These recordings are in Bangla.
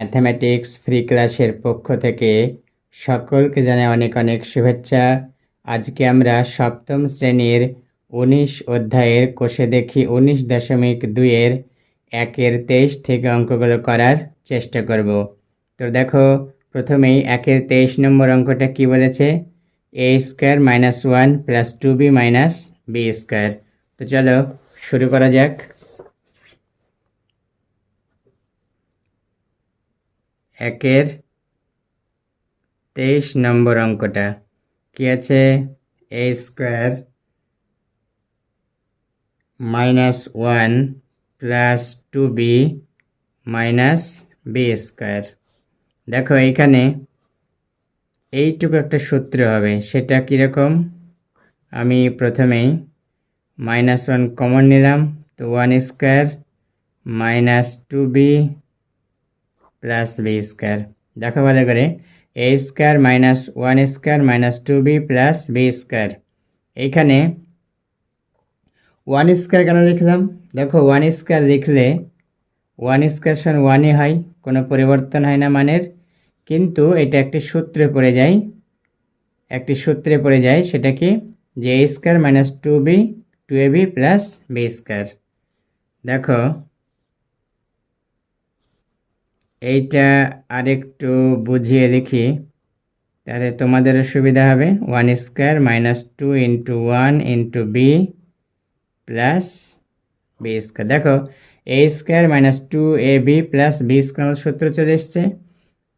ম্যাথামেটিক্স ফ্রি ক্লাসের পক্ষ থেকে সকলকে জানাই অনেক অনেক শুভেচ্ছা। আজকে আমরা সপ্তম শ্রেণির উনিশ অধ্যায়ের কোষে দেখি উনিশ দশমিক দুইয়ের একের তেইশ থেকে অঙ্কগুলো করার চেষ্টা করব। তো দেখো, প্রথমেই একের তেইশ নম্বর অঙ্কটা কি বলেছে? A square minus one plus two B minus B square. তো চলো শুরু করা যাক। একের তেইশ নম্বর অঙ্কটা। কি আছে? A square minus one plus two B minus B square দেখো, এখানে এইটুকু একটা সূত্র হবে। সেটা কীরকম? আমি প্রথমেই মাইনাস ওয়ান কমন নিলাম, তো one square minus two B plus B square দেখো ভালো করে। A square minus one square minus two B plus B square এইখানে ওয়ান স্কোয়ার কেন লিখলাম? দেখো ওয়ান স্কোয়ার লিখলে ওয়ান স্কোয়ার সমান ওয়ানই হয়, কোনো পরিবর্তন হয় না মানের। কিন্তু এটা একটি সূত্রে পড়ে যায়। একটি সূত্রে পড়ে যায় সেটা কি যে A square minus two B two A B plus B square দেখো এইটা আরেকটু বুঝিয়ে লিখি। তাতে তোমাদেরও সুবিধা হবে। One square minus two into one into B plus B square. দেখো, A square minus two A B plus B square সূত্র চলে এসছে।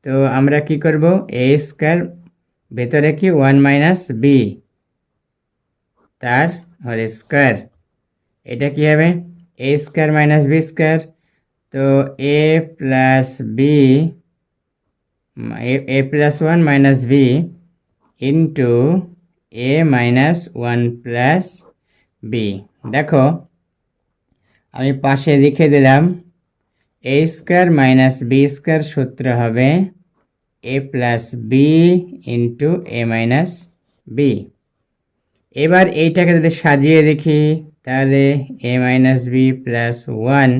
তো আমরা কি করব? এ স্কোয়ার ভেতরে কি? ওয়ান মাইনাস বি তার হর স্কোয়ার। এটা কি হবে? A square minus B square তো A plus B A plus one minus B into A minus one plus B দেখো, আমি পাশে লিখে দিলাম A square minus B square সূত্র হবে A plus B into A minus B এবার এইটাকে যদি সাজিয়ে দেখি, তাহলে A minus B plus one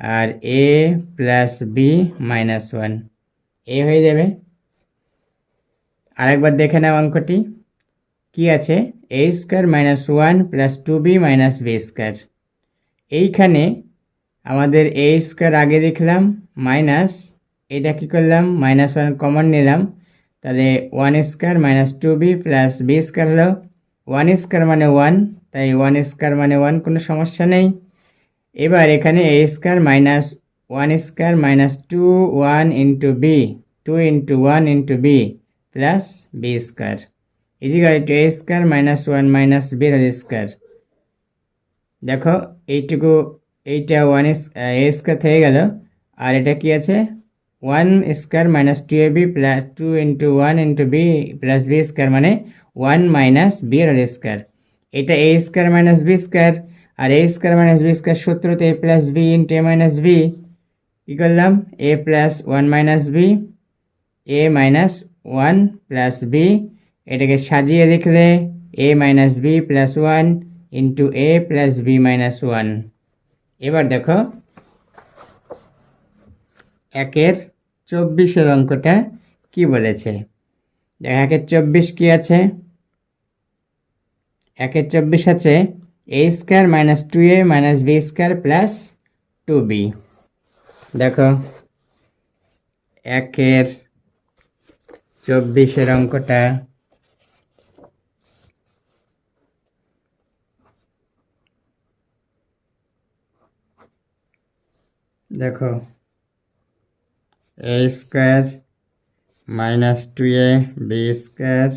R A plus B minus one A হয়ে যাবে। আরেকবার দেখে নাও অঙ্কটি। কি আছে? A square minus one plus two B minus B square এইখানে আমাদের এ স্কোয়ার আগে লিখলাম মাইনাস এটা কী করলাম? মাইনাস ওয়ান কমন নিলাম। তাহলে one square minus two B plus B square হলো। ওয়ান স্কোয়ার মানে ওয়ান তাই ওয়ান স্কোয়ার মানে ওয়ান কোনো সমস্যা নেই। এবার এখানে A square minus one square minus two one into B two into one into B plus B square equal to A square minus one minus B whole square দেখো, এইটুকু, এইটা ওয়ান এ স্কোয়ার থেকে গেল। আর এটা কি আছে? One square minus two A B plus two into one into B plus B square মানে one minus B whole square এটা A square minus B square R A square minus B square সূত্রতে A plus B into A minus B কী করলাম? A plus one minus B A minus one plus B এটাকে সাজিয়ে লিখলে A minus B plus one into A plus B minus one এবার দেখো, একের চব্বিশের অঙ্কটা কি বলেছে? দেখ, একের চব্বিশ কি আছে? একের চব্বিশ আছে A square minus two A minus B square plus two B দেখো, একের চব্বিশের অঙ্কটা দেখো A square minus two A B square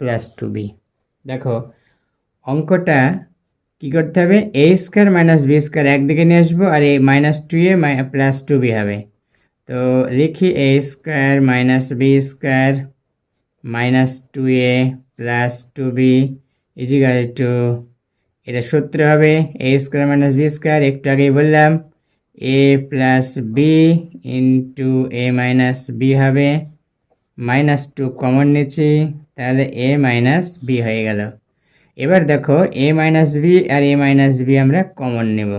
plus two B দেখো, অঙ্কটা কী করতে হবে? A square minus B square একদিকে নিয়ে আসব আর এই minus two A plus two B হবে। তো লিখি A square minus B square minus two A plus two B equal to এটা সূত্র হবে A square minus B square একটু আগেই বললাম। A plus B into A minus B হবে। মাইনাস টু কমন নিচ্ছি, তাহলে এ মাইনাস বি হয়ে গেল। এবার দেখো এ মাইনাস বি আর এ মাইনাস বি আমরা কমন নেব।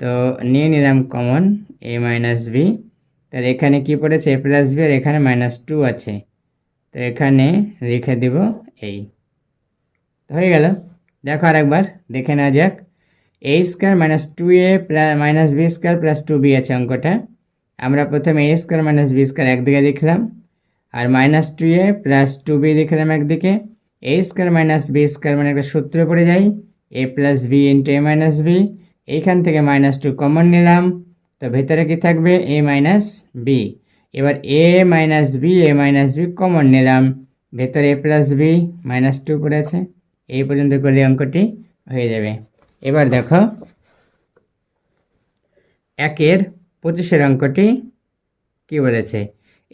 তো নিয়ে নিলাম কমন এ মাইনাস বি তাহলে এখানে কি পড়েছে? এ প্লাস বি আর এখানে মাইনাস টু আছে। তো এখানে লিখে দেব এই। তো হয়ে গেল। দেখো আরেকবার, দেখে নেওয়া যাক। A square minus two A minus B square plus two B আছে অঙ্কটা। আমরা প্রথমে A square minus B square একদিকে লিখলাম, আর minus two A plus two B লিখলাম একদিকে। A square minus B square মানে একটা সূত্র পড়ে যাই A plus B into A minus B এইখান থেকে মাইনাস টু কমন নিলাম, তো ভেতরে কি থাকবে? এ মাইনাস বি এবার A minus B A minus B common নিলাম, ভেতরে A plus B minus two পড়েছে, এই পর্যন্ত করলে অঙ্কটি হয়ে যাবে, এবার দেখো, একের পঁচিশের অঙ্কটি কি বলেছে?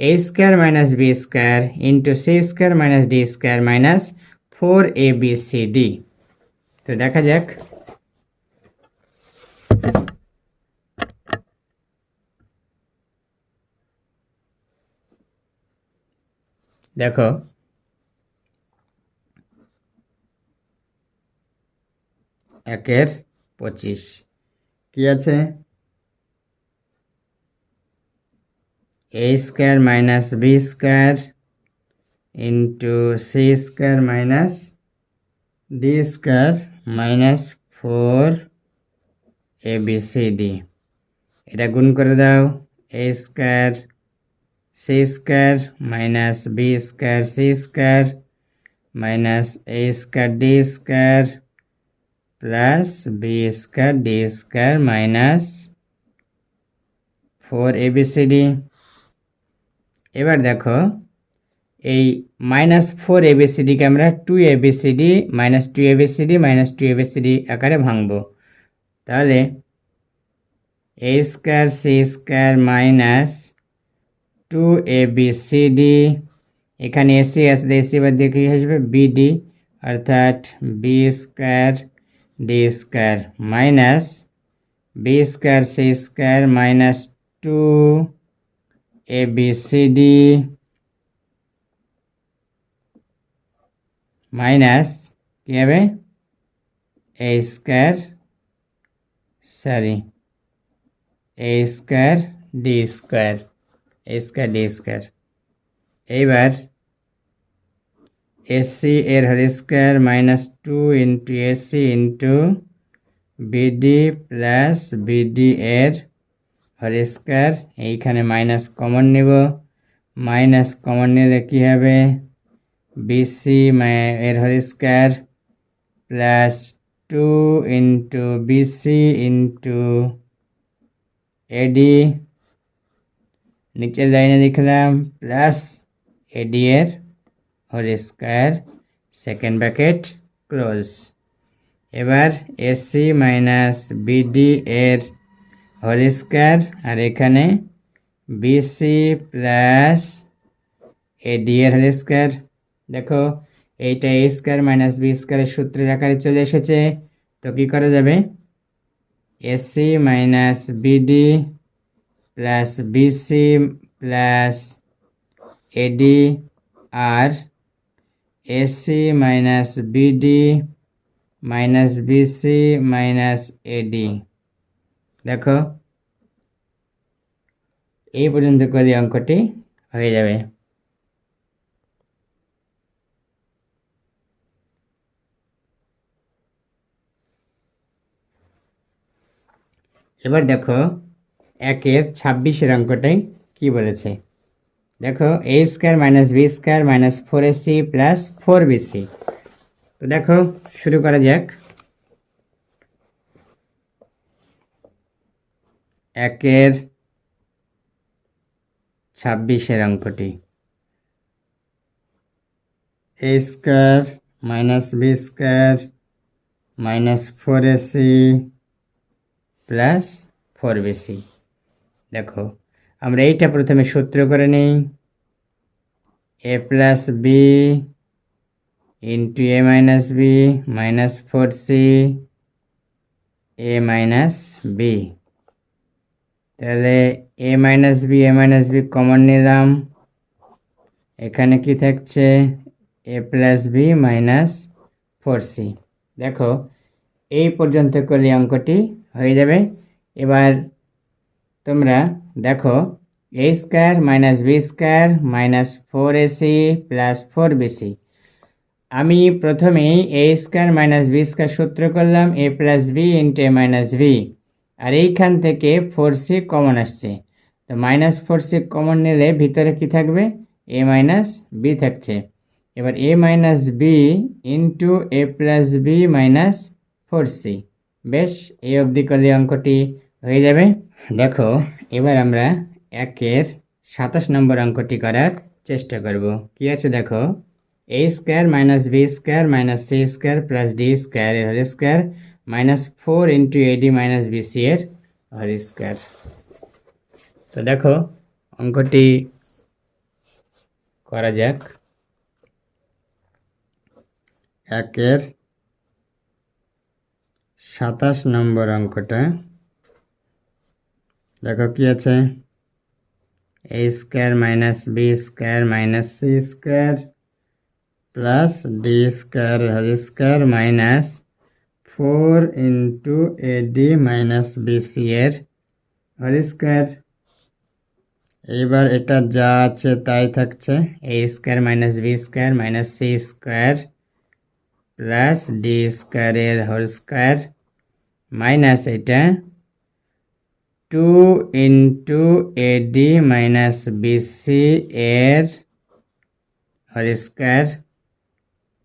A square minus B square into C square minus D square minus four A B C D তো দেখা যাক। দেখো। একের পঁচিশ। কি আছে? B square into C square minus D square minus four A B C D এটা গুণ করে দাও। Square minus B square C square minus A square D square plus B square D square minus four A B C D এবার দেখো, এই মাইনাস ফোর এবিসিডিকে আমরা two ABCD minus two ABCD minus two ABCD আকারে ভাঙবো। তাহলে A square C square minus two ABCD এখানে এসি আসলে এসি বাদ দিয়ে কী আসবে? বিডি অর্থাৎ B square D square minus B square C square minus two A B C D minus কী হবে A square sorry A square D square A square D square এইবার এসি এর whole square minus two into AC into BD plus BD এর হর স্কোয়ার এইখানে মাইনাস কমন নেব। মাইনাস কমন নিলে কী হবে? বিসি এর whole square plus two into BC into AD নিচের লাইনে লিখলাম প্লাস এডি এর whole square second bracket close এবার এসি মাইনাস বিডি এর হোল স্কোয়ার, আর এখানে বিসি প্লাস এডি এর হোল স্কোয়ার। দেখো, এইটা এ স্কোয়ার মাইনাস বি স্কোয়ারের সূত্রের আকারে চলে এসেছে। তো কী করা যাবে? AC minus BD plus BC plus AD আর AC minus BD minus BC minus AD দেখো এই পর্যন্ত করে অঙ্কটি হয়ে যাবে এবার দেখো একের ছাব্বিশের অঙ্কটাই কি বলেছে দেখো A square minus B square minus four AC plus four BC তো দেখো শুরু করা যাক একের ছাব্বিশের অঙ্কটি। A square minus B square minus four AC plus four BC দেখো, আমরা এইটা প্রথমে সূত্র করে নিই। A plus B into A minus B minus four C A minus B তাহলে A minus B A minus B common নিলাম। এখানে কি থাকছে? A plus B minus four C দেখো, এই পর্যন্ত করলে অঙ্কটি হয়ে যাবে। এবার তোমরা দেখো A square minus B square minus four AC plus four BC আমি প্রথমেই A square minus B square সূত্র করলাম A plus B into A minus B আর এইখান থেকে ফোর সি কমন আসছে। তো মাইনাস ফোর সি কমন নিলে ভিতরে কি থাকবে? এ মাইনাস বি থাকছে। এবার A minus B into A plus B minus four C বেশ, এই অবধি করলে অঙ্কটি হয়ে যাবে। দেখো, এবার আমরা একের সাতাশ নম্বর অঙ্কটি করার চেষ্টা করব। কি আছে দেখো? A square minus B square minus C square plus D square এর square minus four into AD minus BC এর হোল স্কোয়ার তো দেখো, অঙ্কটি করা যাক। একের সাতাশ নম্বর অঙ্কটা। দেখো কি আছে? A square minus B square minus C square plus D square whole square minus four into A D minus BC এর হোল স্কোয়ার এইবার এটা যা আছে তাই থাকছে। A square minus B square minus C square plus D স্কোয়ারের হোল স্কোয়ার মাইনাস এটা two into AD minus BC এর হোল স্কোয়ার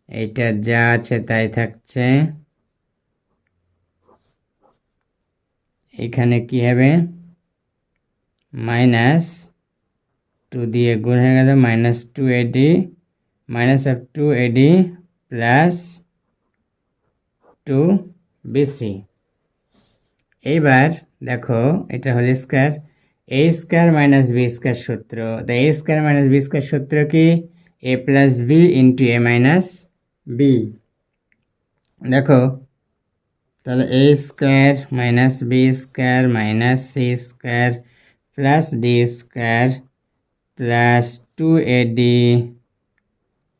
এইটা যা আছে তাই থাকছে। এখানে কি হবে? মাইনাস টু দিয়ে গুণ হয়ে গেল minus two AD minus of two AD plus two BC এইবার দেখো, এটা হল square. A square minus B square সূত্র। The A square minus B square সূত্র কি? A plus B into A minus B. দেখো তাহলে A square minus B square minus C square plus D square plus two A D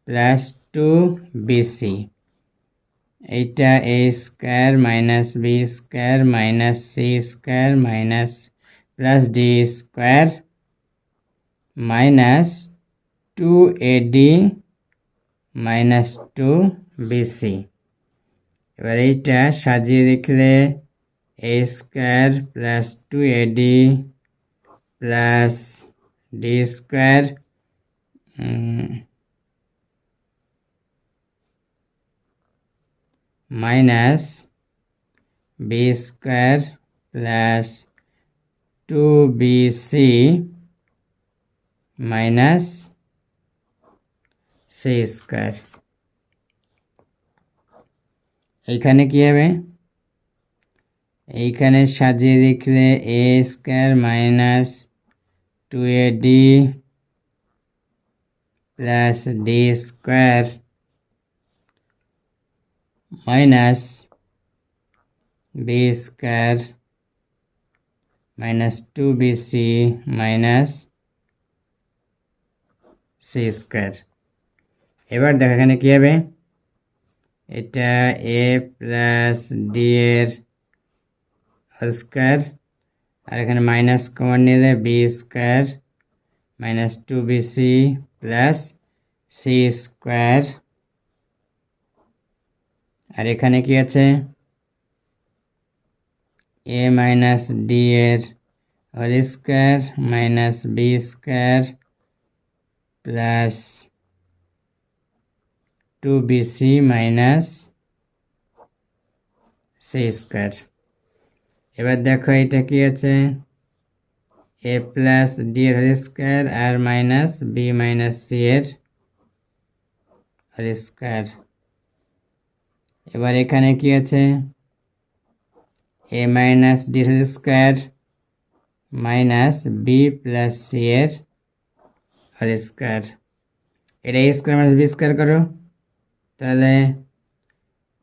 plus two BC এইটা A square minus B square minus C square minus plus D square minus two A D minus two BC এবার এইটা সাজিয়ে লিখলে A square plus two A D plus D square minus B square plus two B C minus C square এইখানে কি হবে? এইখানে সাজিয়ে লিখলে A square minus two A D plus D square minus B square minus two B C minus C square এবার দেখো এখানে কী হবে? এটা এ প্লাস ডি এর স্কোয়ার আর এখানে মাইনাস কমন নিলে B square minus two B C plus C square আর এখানে কি আছে? এ মাইনাস ডি এর whole square minus B square plus two BC minus C square. এবার দেখো এটা কি আছে? এ প্লাস ডি এর হোল স্কোয়ার আর মাইনাস বি মাইনাস সি এর হোল স্কোয়ার। এবার এখানে কি আছে? A minus D whole square minus B plus C এর হোল স্কোয়ার। এটা A square minus B square করো। তাহলে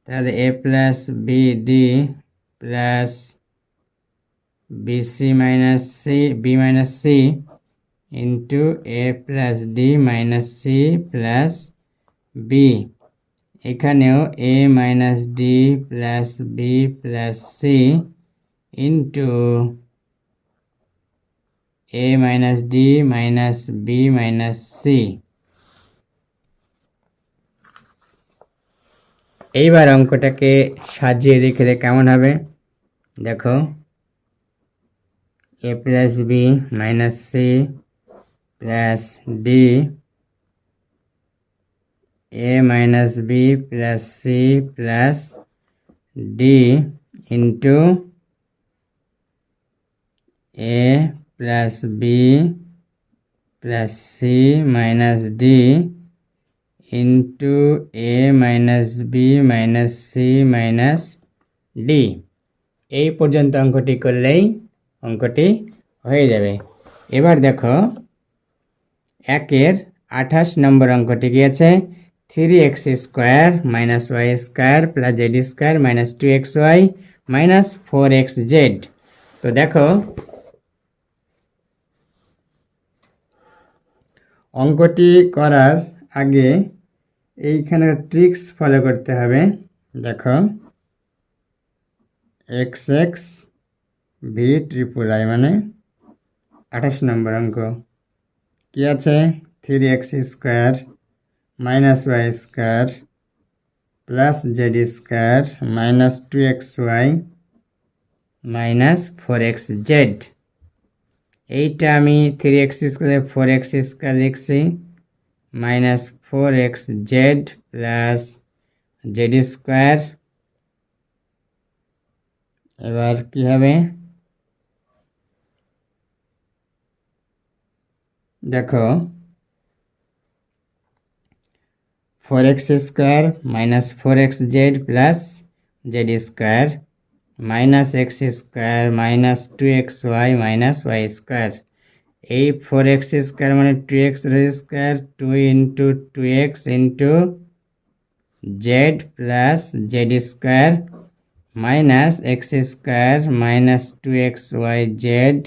তাহলে A plus B D plus BC minus C B minus C into A plus D minus C plus B এখানেও A minus D plus B plus C into A minus D minus B minus C এইবার অঙ্কটাকে সাজিয়ে দেখলে কেমন হবে। দেখো। A plus B minus C plus D. A minus B plus C plus D into A plus B plus C minus D. Into A minus B minus C minus D এই পর্যন্ত অঙ্কটি করলেই অঙ্কটি হয়ে যাবে। এবার দেখো, একের আঠাশ নম্বর অঙ্কটি আছে three X square minus Y square plus Z square minus two X Y minus four X Z তো দেখো, অঙ্কটি করার আগে এইখানে ট্রিক্স ফলো করতে হবে। দেখো। X X V triple I মানে আঠাশ নম্বর অঙ্ক। কী আছে? Three X square minus Y square plus Z square minus two X Y minus four X Z এইটা আমি three X square four X square লিখছি minus four X Z plus Z square এবার কি হবে দেখো four X square minus four X Z plus Z square minus X square minus two X Y minus Y square এই ফোর এক্স স্কোয়ার মানে two X square two into two X into Z plus Z square minus X square minus two X Y Z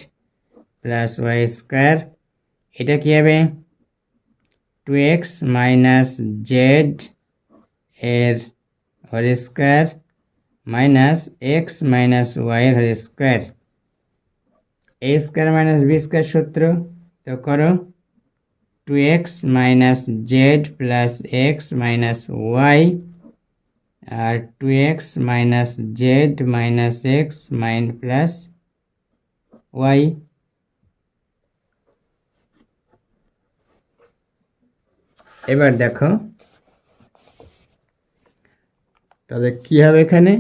plus Y square এটা কী হবে? টু এক্স মাইনাস জেড এর whole square minus X minus Y whole square A square minus B square সূত্র তো করো two X minus Z plus X minus Y আর two X minus Z minus X minus plus Y এবার দেখো তবে কী হবে এখানে?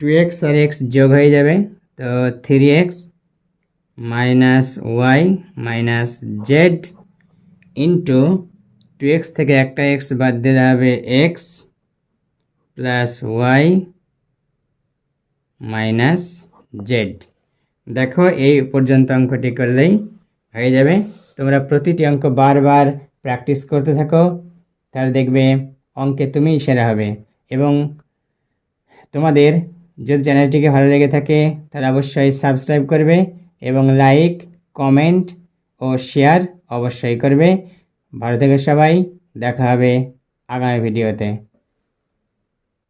টু এক্স আর এক্স যোগ হয়ে যাবে। তো three X minus Y minus Z into two X থেকে একটা এক্স বাদ দিলে হবে X plus Y minus Z দেখো এই পর্যন্ত অঙ্কটি করলেই হয়ে যাবে। তোমরা প্রতিটি অঙ্ক বারবার প্র্যাকটিস করতে থাকো, তাহলে দেখবে অঙ্কে তুমিই সেরা হবে এবং তোমাদের যদি চ্যানেলটিকে ভালো লেগে থাকে, তাহলে অবশ্যই সাবস্ক্রাইব করবে এবং লাইক, কমেন্ট ও শেয়ার অবশ্যই করবে। ভালো থেকে সবাই, দেখা হবে আগামী ভিডিওতে।